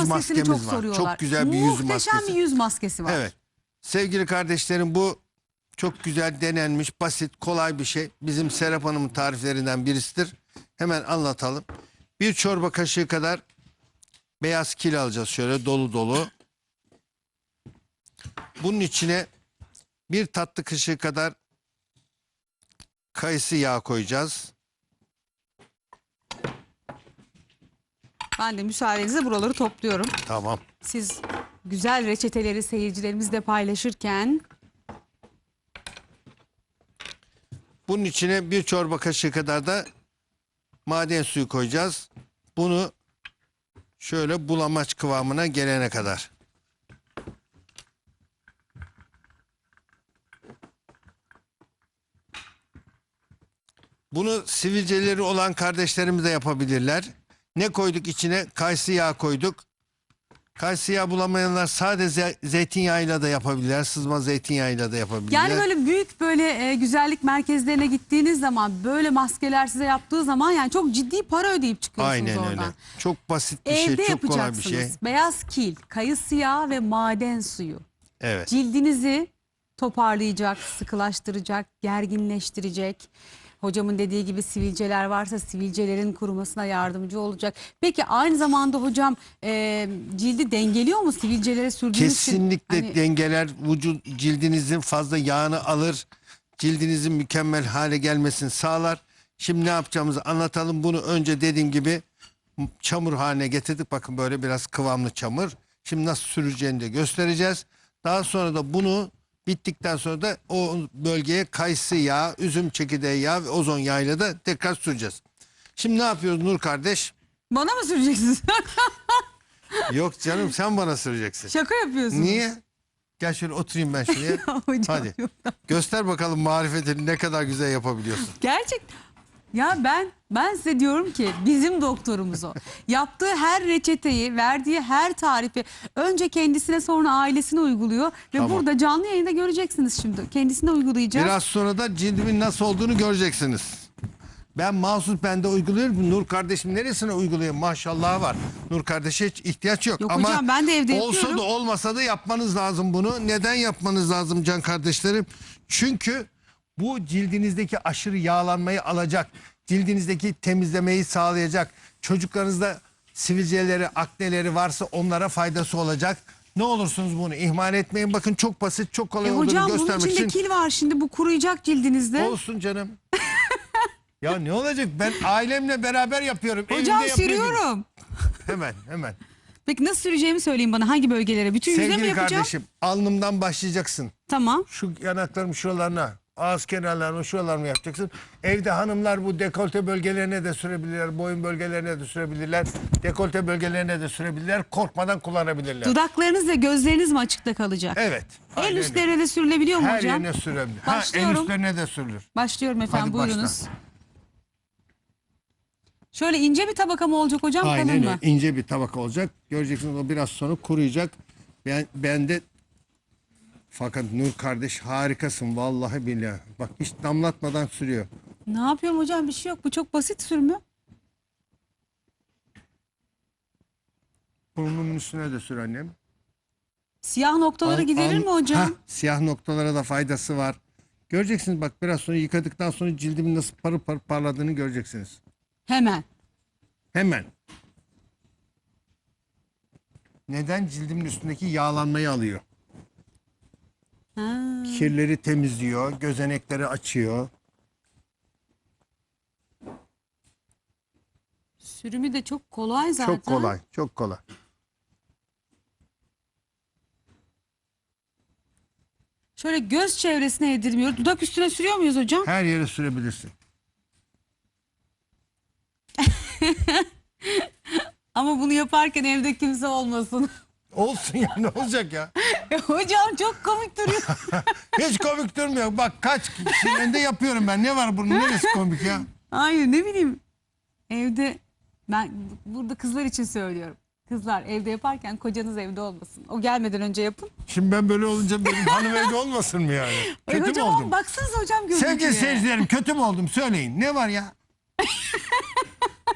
çok maskemiz var. soruyorlar. Çok güzel bir yüz Muhteşem maskesi. bir yüz maskesi var. Evet. Sevgili kardeşlerim bu çok güzel denenmiş, basit, kolay bir şey. Bizim Serap Hanım'ın tariflerinden birisidir. Hemen anlatalım. Bir çorba kaşığı kadar beyaz kil alacağız şöyle dolu dolu. Bunun içine bir tatlı kaşığı kadar kayısı yağı koyacağız. Ben de müsaadenizle buraları topluyorum. Tamam. Siz güzel reçeteleri seyircilerimizle paylaşırken Bunun içine bir çorba kaşığı kadar da maden suyu koyacağız. Bunu şöyle bulamaç kıvamına gelene kadar. Bunu sivilceleri olan kardeşlerimiz de yapabilirler. Ne koyduk içine? Kayısı yağı koyduk. Kayısı yağı bulamayanlar sadece ze- zeytinyağıyla da yapabilirler. Sızma zeytinyağıyla da yapabilirler. yani böyle büyük böyle e, güzellik merkezlerine gittiğiniz zaman böyle maskeler size yaptığı zaman yani çok ciddi para ödeyip çıkıyorsunuz Aynen oradan. öyle. Çok basit bir Evde şey, çok kolay bir şey. Beyaz kil, kayısı yağı ve maden suyu. Evet. Cildinizi toparlayacak, sıkılaştıracak, gerginleştirecek. Hocamın dediği gibi sivilceler varsa sivilcelerin kurumasına yardımcı olacak. Peki aynı zamanda hocam e, cildi dengeliyor mu sivilcelere sürdüğünüz için? Kesinlikle Hani- dengeler vücut cildinizin fazla yağını alır. Cildinizin mükemmel hale gelmesini sağlar. Şimdi ne yapacağımızı anlatalım. Bunu önce dediğim gibi çamur haline getirdik. Bakın böyle biraz kıvamlı çamur. Şimdi nasıl süreceğini de göstereceğiz. Daha sonra da bunu bittikten sonra da o bölgeye kayısı yağı, üzüm çekirdeği yağı ve ozon yağıyla da tekrar süreceğiz. Şimdi ne yapıyoruz Nur kardeş? Bana mı süreceksiniz? Yok canım sen bana süreceksin. Şaka yapıyorsunuz. Niye? Gel şöyle oturayım ben şuraya. Hocam Hadi. yok. Göster bakalım marifetini ne kadar güzel yapabiliyorsun. Gerçek. Ya ben ben size diyorum ki bizim doktorumuz o. Yaptığı her reçeteyi, verdiği her tarifi önce kendisine sonra ailesine uyguluyor ve Tamam. burada canlı yayında göreceksiniz şimdi. Kendisine uygulayacak. Biraz sonra da cildimin nasıl olduğunu göreceksiniz. Ben mahsus bende uyguluyorum. Nur kardeşim neresine uyguluyor? Maşallah var. Nur kardeşe hiç ihtiyaç yok. Yok Ama hocam, ben de evde olsa yapıyorum. da olmasa da yapmanız lazım bunu. Neden yapmanız lazım can kardeşlerim? Çünkü bu cildinizdeki aşırı yağlanmayı alacak. Cildinizdeki temizlemeyi sağlayacak. Çocuklarınızda sivilceleri, akneleri varsa onlara faydası olacak. Ne olursunuz bunu ihmal etmeyin. Bakın çok basit, çok kolay E olduğunu hocam bunun göstermek içinde için. kil var şimdi bu kuruyacak cildinizde. Olsun canım. ya ne olacak? Ben ailemle beraber yapıyorum. hocam Evimde yapıyorum. sürüyorum. Hemen hemen. Peki nasıl süreceğimi söyleyin bana hangi bölgelere? Bütün yüzüne mi Sevgili yapacağım? kardeşim alnımdan başlayacaksın. Tamam. Şu yanaklarım şuralarına, ağız kenarlarına, şuralarına yapacaksın. Evde hanımlar bu dekolte bölgelerine de sürebilirler, boyun bölgelerine de sürebilirler, dekolte bölgelerine de sürebilirler. Korkmadan kullanabilirler. Dudaklarınız ve gözleriniz mi açıkta kalacak? Evet. El aynen üstlerine de sürülebiliyor mu Her hocam? yerine sürebilir. Ha, el Başlıyorum. üstlerine de sürülür. Başlıyorum efendim Hadi başla. buyurunuz. Şöyle ince bir tabaka mı olacak hocam Aynen kalın öyle. mı? ince bir tabak olacak. Göreceksiniz o biraz sonra kuruyacak. Ben, ben de fakat Nur kardeş harikasın vallahi billahi. Bak hiç damlatmadan sürüyor. Ne yapıyorum hocam bir şey yok bu çok basit sürümü. Burnunun üstüne de sür annem. Siyah noktaları Al- giderir al- mi hocam? Hah, siyah noktalara da faydası var. Göreceksiniz bak biraz sonra yıkadıktan sonra cildimin nasıl parıl parıl parladığını göreceksiniz. Hemen. Hemen. Neden? Cildimin üstündeki yağlanmayı alıyor. Ha. Kirleri temizliyor, gözenekleri açıyor. Sürümü de çok kolay zaten. Çok kolay, çok kolay. Şöyle göz çevresine yedirmiyor. Dudak üstüne sürüyor muyuz hocam? Her yere sürebilirsin. Ama bunu yaparken evde kimse olmasın. Olsun ya ne olacak ya? hocam çok komik duruyor. Hiç komik durmuyor. Bak kaç kişinin önünde yapıyorum ben. Ne var bunun neresi komik ya? Hayır ne bileyim. Evde ben burada kızlar için söylüyorum. Kızlar evde yaparken kocanız evde olmasın. O gelmeden önce yapın. Şimdi ben böyle olunca benim hanım evde olmasın mı yani? Ay Kötü mü hocam oldum? baksanıza hocam görüntüye. Sevgili seyircilerim kötü mü oldum söyleyin. Ne var ya?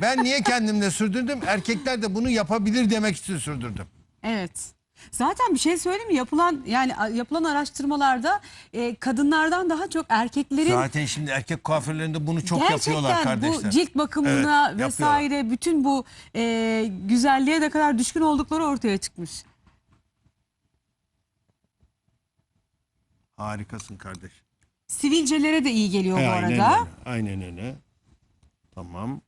Ben niye kendimde sürdürdüm? Erkekler de bunu yapabilir demek için sürdürdüm. Evet. Zaten bir şey söyleyeyim mi? Yapılan yani yapılan araştırmalarda e, kadınlardan daha çok erkeklerin Zaten şimdi erkek kuaförlerinde bunu çok gerçekten yapıyorlar kardeşler. bu cilt bakımına Evet, vesaire bütün bu e, güzelliğe de kadar düşkün oldukları ortaya çıkmış. Harikasın kardeş. Sivilcelere de iyi geliyor bu Aynen arada. öyle. Aynen öyle. Tamam.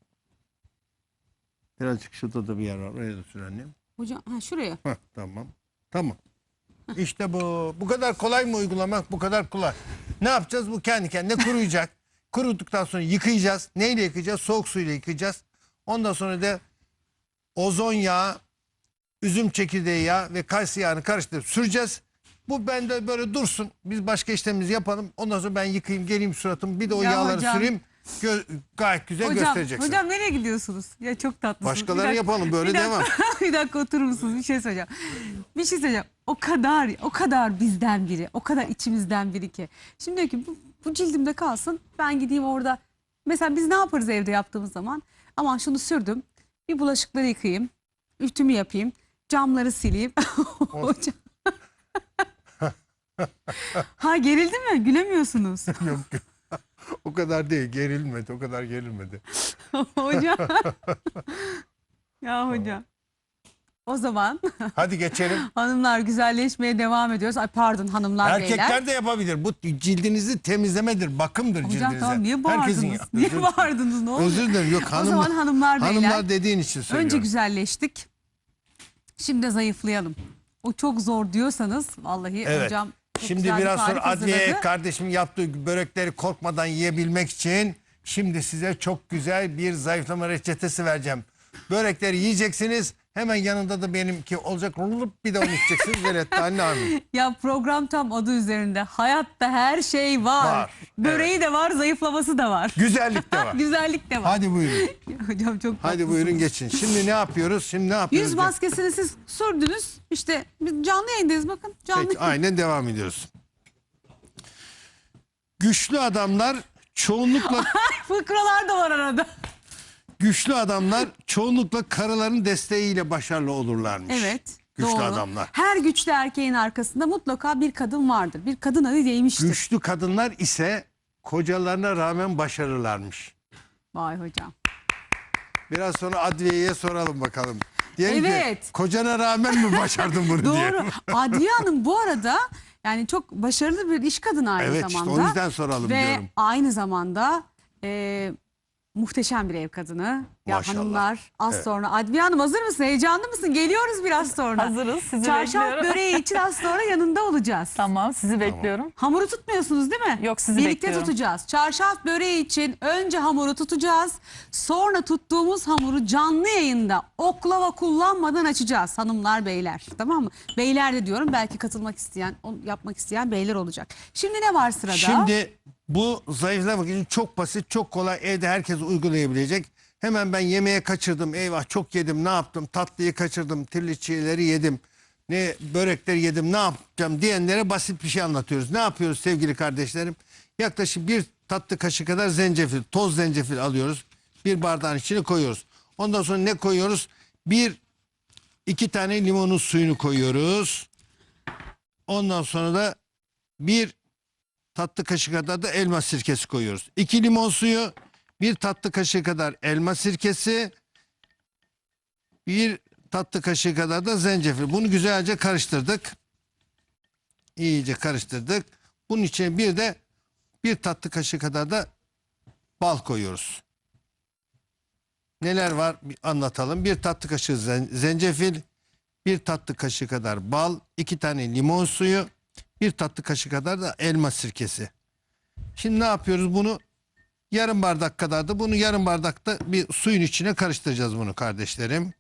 Birazcık şurada da bir yer var. Oraya da sür annem. Hocam ha şuraya. Heh, tamam. Tamam. İşte bu. Bu kadar kolay mı uygulamak? Bu kadar kolay. Ne yapacağız? Bu kendi kendine kuruyacak. Kuruduktan sonra yıkayacağız. Neyle yıkayacağız? Soğuk suyla yıkayacağız. Ondan sonra da ozon yağı, üzüm çekirdeği yağı ve kayısı yağını karıştırıp süreceğiz. Bu bende böyle dursun. Biz başka işlemimizi yapalım. Ondan sonra ben yıkayayım, geleyim suratımı. Bir de o Ya yağları hocam. süreyim. Gö- gayet güzel Hocam, göstereceksin. hocam nereye gidiyorsunuz? Ya çok tatlısınız. Başkaları Bir dakika- yapalım, böyle bir dakika- devam. bir dakika oturur musunuz? Bir şey söyleyeceğim. Bir şey söyleyeceğim. O kadar, o kadar bizden biri, o kadar içimizden biri ki. Şimdi diyor ki bu, bu cildimde kalsın. Ben gideyim orada. Mesela biz ne yaparız evde yaptığımız zaman? Aman şunu sürdüm. Bir bulaşıkları yıkayayım. Ütümü yapayım. Camları sileyim. Hocam. ha gerildi mi? Gülemiyorsunuz. Yok. O kadar değil. Gerilmedi. O kadar gerilmedi. hocam. ya hocam. O zaman Hadi geçelim. hanımlar güzelleşmeye devam ediyoruz. Ay pardon hanımlar beyler. Erkekler de yapabilir. Bu cildinizi temizlemedir, bakımdır Hocam cildinize. tamam niye bağırdınız? Niye bağırdınız ne oldu? Özür dilerim. Yok O hanım, zaman hanımlar beyler. hanımlar dediğin için söylüyorum. Önce güzelleştik. Şimdi de zayıflayalım. O çok zor diyorsanız vallahi Evet. hocam Şimdi güzel bir biraz sonra adliyeye hazırladı. kardeşim yaptığı börekleri korkmadan yiyebilmek için şimdi size çok güzel bir zayıflama reçetesi vereceğim. Börekleri yiyeceksiniz. Hemen yanında da benimki olacak. Rulup bir de onu içeceksiniz. Evet anne. Ya program tam adı üzerinde. Hayatta her şey var. Var, Böreği de var, zayıflaması da var. Güzellik de var. Güzellik de var. Hadi buyurun. Hocam çok Hadi tatlısınız. buyurun geçin. Şimdi ne yapıyoruz? Şimdi ne yapıyoruz? Yüz maskesini siz sürdünüz. İşte biz canlı yayındayız bakın. Canlı Peki aynen devam ediyoruz. Güçlü adamlar çoğunlukla Fıkralar da var arada. Güçlü adamlar çoğunlukla karıların desteğiyle başarılı olurlarmış. Evet. Güçlü doğru. adamlar. Her güçlü erkeğin arkasında mutlaka bir kadın vardır. Bir kadın adı değmiştir. Güçlü kadınlar ise kocalarına rağmen başarırlarmış. Vay hocam. Biraz sonra Adviye'ye soralım bakalım. Diyelim Evet. ki kocana rağmen mi başardın bunu diye. Doğru. Adliye Hanım bu arada yani çok başarılı bir iş kadını aynı Evet, işte zamanda. o yüzden soralım Ve diyorum. aynı zamanda e, muhteşem bir ev kadını. Ya Maşallah. hanımlar az Evet. sonra. Adliye Hanım hazır mısın? Heyecanlı mısın? Geliyoruz biraz sonra. Hazırız. Sizi Çarşaf bekliyorum. böreği için az sonra yanında olacağız. Tamam sizi bekliyorum. Hamuru tutmuyorsunuz değil mi? Yok, sizi Birlikte bekliyorum. tutacağız. Çarşaf böreği için önce hamuru tutacağız. Sonra tuttuğumuz hamuru canlı yayında oklava kullanmadan açacağız hanımlar beyler. Tamam mı? Beyler de diyorum belki katılmak isteyen, onu yapmak isteyen beyler olacak. Şimdi ne var sırada? Şimdi bu zayıflamak için çok basit, çok kolay evde herkes uygulayabilecek. Hemen ben yemeğe kaçırdım. Eyvah çok yedim. Ne yaptım? Tatlıyı kaçırdım. Tirliçileri yedim. Ne börekleri yedim. Ne yapacağım diyenlere basit bir şey anlatıyoruz. Ne yapıyoruz sevgili kardeşlerim? Yaklaşık bir tatlı kaşığı kadar zencefil, toz zencefil alıyoruz. Bir bardağın içine koyuyoruz. Ondan sonra ne koyuyoruz? Bir iki tane limonun suyunu koyuyoruz. Ondan sonra da bir tatlı kaşığı kadar da elma sirkesi koyuyoruz. 2 limon suyu, bir tatlı kaşığı kadar elma sirkesi, bir tatlı kaşığı kadar da zencefil. Bunu güzelce karıştırdık. İyice karıştırdık. Bunun içine bir de bir tatlı kaşığı kadar da bal koyuyoruz. Neler var bir anlatalım. Bir tatlı kaşığı zen- zencefil, bir tatlı kaşığı kadar bal, iki tane limon suyu, bir tatlı kaşığı kadar da elma sirkesi. Şimdi ne yapıyoruz bunu? Yarım bardak kadar da bunu yarım bardakta bir suyun içine karıştıracağız bunu kardeşlerim.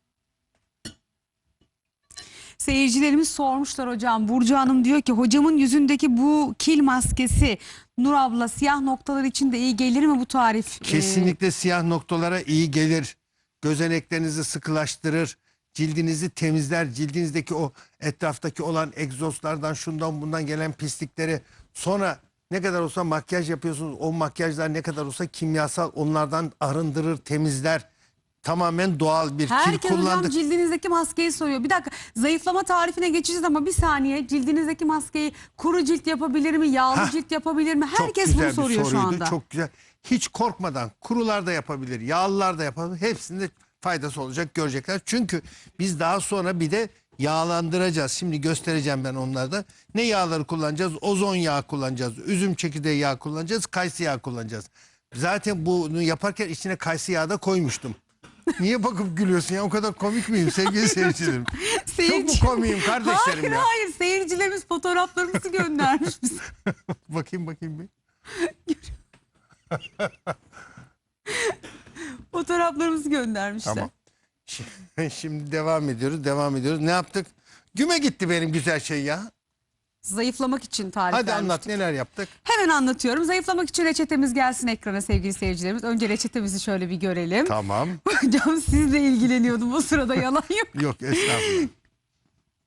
Seyircilerimiz sormuşlar hocam. Burcu Hanım diyor ki hocamın yüzündeki bu kil maskesi Nur abla siyah noktalar için de iyi gelir mi bu tarif? Ee, Kesinlikle siyah noktalara iyi gelir. Gözeneklerinizi sıkılaştırır. Cildinizi temizler. Cildinizdeki o etraftaki olan egzozlardan şundan bundan gelen pislikleri sonra ne kadar olsa makyaj yapıyorsunuz. O makyajlar ne kadar olsa kimyasal onlardan arındırır, temizler. tamamen doğal bir kil Herkes hocam kullandık. cildinizdeki maskeyi soruyor. Bir dakika zayıflama tarifine geçeceğiz ama bir saniye cildinizdeki maskeyi kuru cilt yapabilir mi? Yağlı Hah, cilt yapabilir mi? Çok Herkes güzel bunu bir soruyor şu soruydu. anda. Çok güzel. Hiç korkmadan kurular da yapabilir, yağlılar da yapabilir. Hepsinde faydası olacak görecekler. Çünkü biz daha sonra bir de yağlandıracağız. Şimdi göstereceğim ben onlarda. Ne yağları kullanacağız? Ozon yağı kullanacağız. Üzüm çekirdeği yağı kullanacağız. Kayısı yağı kullanacağız. Zaten bunu yaparken içine kayısı yağı da koymuştum. Niye bakıp gülüyorsun ya? O kadar komik miyim sevgili seyircilerim? Çok mu Seyirci- komiyim kardeşlerim hayır ya? hayır seyircilerimiz fotoğraflarımızı göndermiş bize. Bakayım bakayım bir. Fotoğraflarımızı göndermişler. Tamam. Şimdi, şimdi devam ediyoruz, devam ediyoruz. Ne yaptık? Güme gitti benim güzel şey ya. Zayıflamak için tarif Hadi vermiştik. anlat neler yaptık. Hemen anlatıyorum. Zayıflamak için reçetemiz gelsin ekrana sevgili seyircilerimiz. Önce reçetemizi şöyle bir görelim. Tamam. Hocam sizle ilgileniyordum o sırada yalan yok. Yok estağfurullah.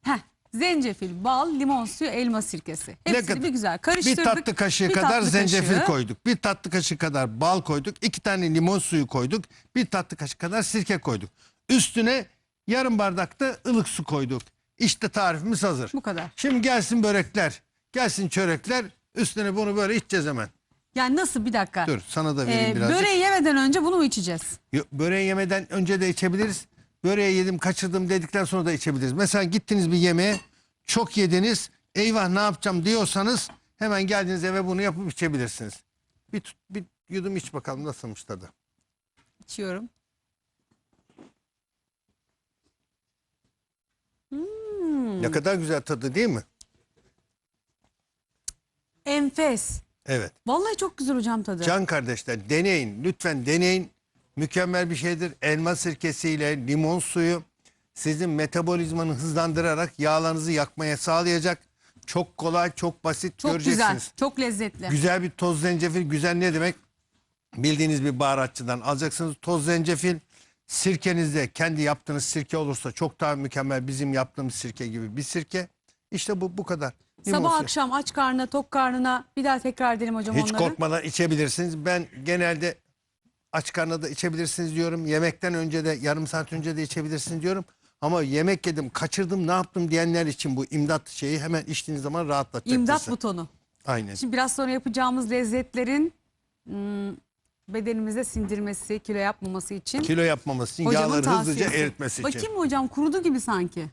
Heh, zencefil, bal, limon suyu, elma sirkesi. Hepsini kadar? bir güzel Bir karıştırdık. tatlı kaşığı Bir kadar tatlı zencefil kaşığı. koyduk. Bir tatlı kaşığı kadar bal koyduk. iki tane limon suyu koyduk. Bir tatlı kaşığı kadar sirke koyduk. Üstüne yarım bardak da ılık su koyduk. İşte tarifimiz hazır. Bu kadar. Şimdi gelsin börekler. Gelsin çörekler. Üstüne bunu böyle içeceğiz hemen. Yani nasıl bir dakika. Dur sana da vereyim Ee, birazcık. böreği yemeden önce bunu mu içeceğiz? Yo- Böreği yemeden önce de içebiliriz. Böreği yedim kaçırdım dedikten sonra da içebiliriz. Mesela gittiniz bir yemeğe çok yediniz eyvah ne yapacağım diyorsanız hemen geldiğiniz eve bunu yapıp içebilirsiniz. Bir, tut- bir yudum iç bakalım nasılmış tadı. İçiyorum. Ne kadar güzel tadı değil mi? Enfes. Evet. Vallahi çok güzel hocam tadı. Can kardeşler deneyin lütfen deneyin. Mükemmel bir şeydir. Elma sirkesiyle limon suyu sizin metabolizmanı hızlandırarak yağlarınızı yakmaya sağlayacak. Çok kolay, çok basit çok göreceksiniz. güzel. Çok lezzetli. Güzel bir toz zencefil. Güzel ne demek? Bildiğiniz bir baharatçıdan alacaksınız. Toz zencefil. Sirkenizde kendi yaptığınız sirke olursa çok daha mükemmel bizim yaptığımız sirke gibi bir sirke. İşte bu bu kadar. Limon Sabah suyu. akşam aç karnına, tok karnına bir daha tekrar edelim hocam Hiç onları. korkmadan içebilirsiniz. Ben genelde aç karnına da içebilirsiniz diyorum. Yemekten önce de yarım saat önce de içebilirsiniz diyorum. Ama yemek yedim, kaçırdım, ne yaptım diyenler için bu imdat şeyi hemen içtiğiniz zaman rahatlatacak. İmdat sizi. butonu. Aynen. Şimdi biraz sonra yapacağımız lezzetlerin hmm, bedenimize sindirmesi, kilo yapmaması için Kilo yapmaması için hocamın yağları hızlıca tavsiyesi. eritmesi için. Bakayım mı hocam kurudu gibi sanki.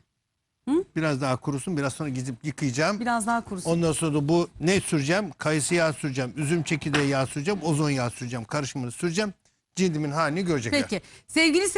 Biraz daha kurusun. Biraz sonra gidip yıkayacağım. Biraz daha kurusun. Ondan sonra da bu ne süreceğim? Kayısı yağı süreceğim. Üzüm çekirdeği yağı süreceğim. Ozon yağı süreceğim. Karışımını süreceğim. Cildimin halini görecekler. Peki sevgili